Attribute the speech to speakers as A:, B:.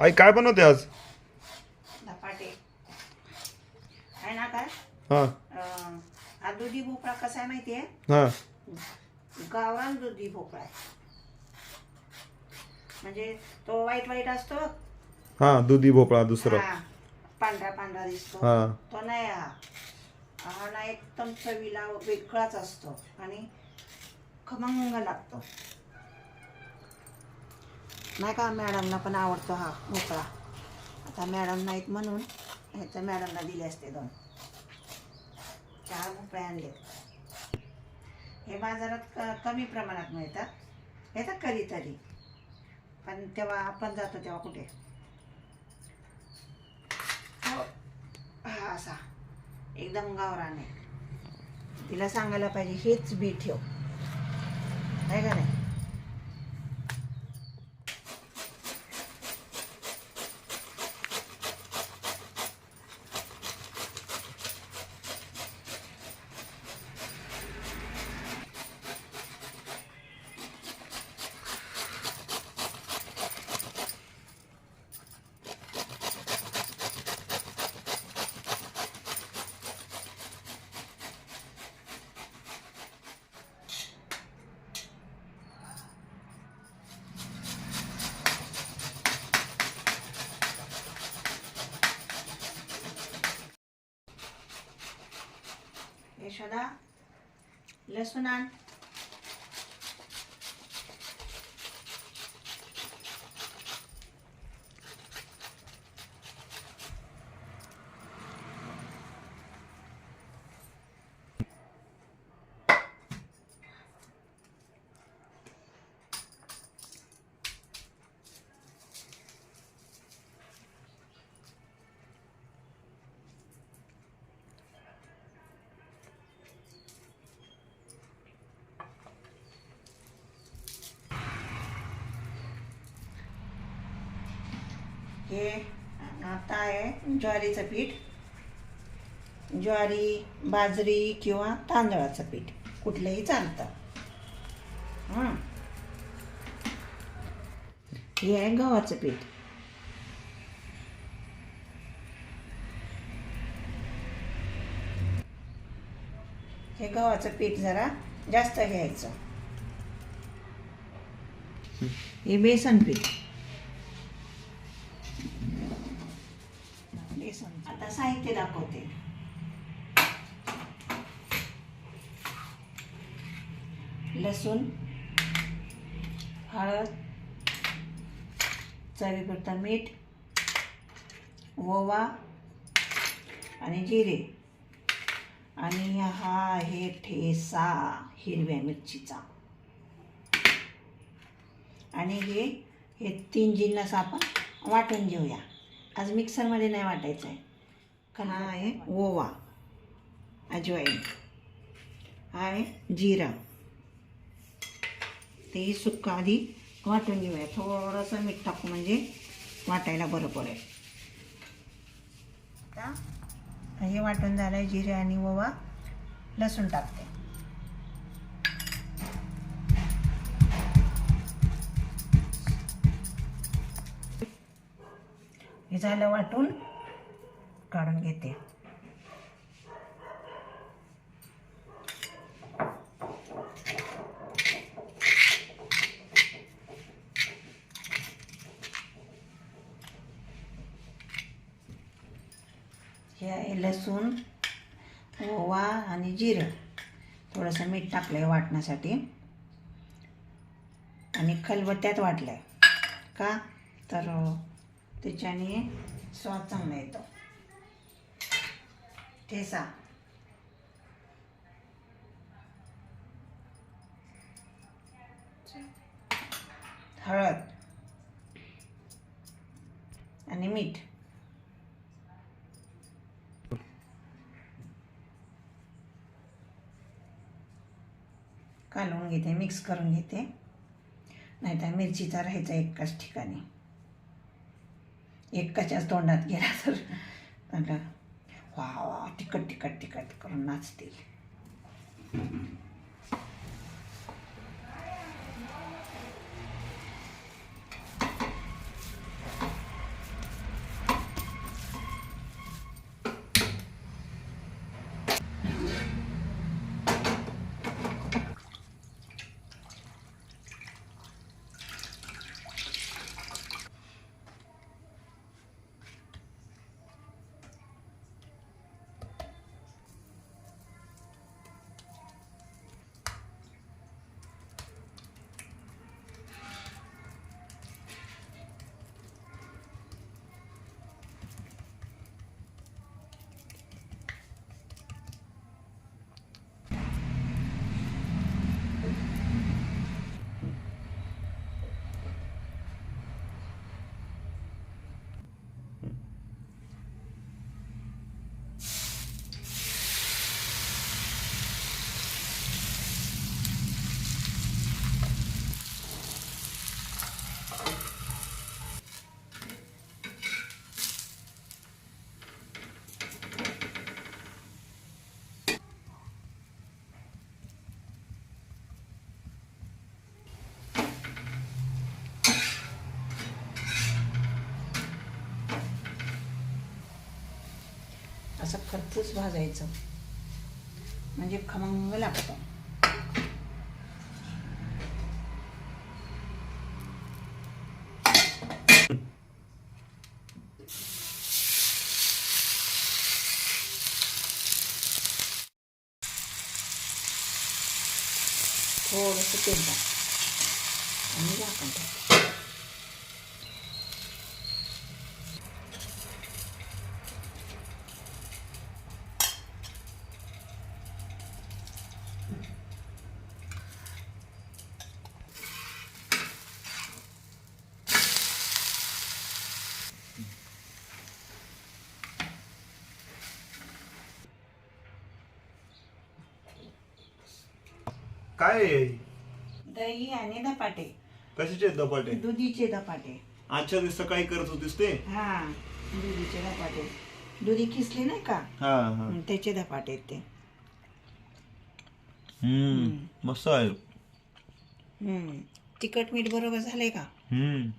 A: आई काय बनवते आज?
B: धपाटे. आहे ना काय
A: हां.
B: अं, हा दुधी भोपळा कसा आहे माहिती आहे?
A: हां.
B: गावरान दुधी भोपळा आहे. म्हणजे तो वाईट वाईट असतो.
A: हां दुधी भोपळा दुसरं.
B: हा, पांढरा पांढरा दिसतो.
A: हां.
B: तो नाही हा. हा ना एकदम चवीला वेगळाच असतो आणि खमंग लागतो. नाही का मॅडमना पण आवडतो हा मोकळा. आता मॅडम नाहीत म्हणून ह्याच्या मॅडमला दिले असते दोन. चार भोपळे आणले. हे बाजारात क कमी प्रमाणात मिळतात. येतात कधीतरी. पण तेव्हा आपण जातो तेव्हा कुठे? हो. हा असा. एकदम गावराने तिला सांगायला पाहिजे हेच बी ठेव. आहे का नाही? यशोदा हे आता आहे ज्वारीचं पीठ. ज्वारी बाजरी किंवा तांदळाचं पीठ. कुठलंही चालतं. हां. हे आहे गव्हाचं पीठ. हे गव्हाचं पीठ जरा जास्त घ्यायचं. हे बेसन पीठ. दाखवते लसूण हळद चवीपुरतं मीठ ओवा आणि जिरे. आणि हा आहे ठेसा हिरव्या मिरचीचा. आणि हे हे तीन जिन्नस आपण वाटून घेऊया. आज मिक्सरमध्ये नाही वाटायचं आहे हा आहे. ओवा. अजवाईन. हा आहे. जिरा. ते सुक्का आधी वाटून घेऊया. थोडंसं मीठ टाकू म्हणजे वाटायला बरं पडेल. आता हे वाटून झालं आहे जिरे आणि ओवा. लसूण टाकते. हे झालं वाटून. काढून घेते. हे लसूण ओवा आणि जिरं. थोडंसं मीठ टाकलं आहे वाटण्यासाठी. आणि खलबत्त्यात वाटलं आहे का? तर त्याच्याने स्वाद चांगला येतो. ठेसा. हळद. आणि मीठ. कालवून घेते मिक्स करून घेते. नाहीतर मिरचीचा राहायचा एकाच ठिकाणी. एकाच्याच तोंडात गेला तर. म्हटलं वा वा तिखट तिखट तिखट करून नाचतील. असं खरपूस भाजायचं. म्हणजे खमंग लागतं. थोडंसं तेल टाक. आणि झाकण टाक
A: काय आहे?
B: दही आणि धपाटे.
A: कशाचे आहेत धपाटे?
B: दुधीचे धपाटे.
A: आजच्या दिवस सकाळी करत होतीस ते?
B: हा दुधीचे धपाटे. दुधी किसले नाही का?
A: हा हा.
B: हं, त्याचे धपाटे आहेत ते.
A: हम्म मस्त आहे.
B: हं. तिखट मीठ बरोबर झालंय का?
A: हम्म.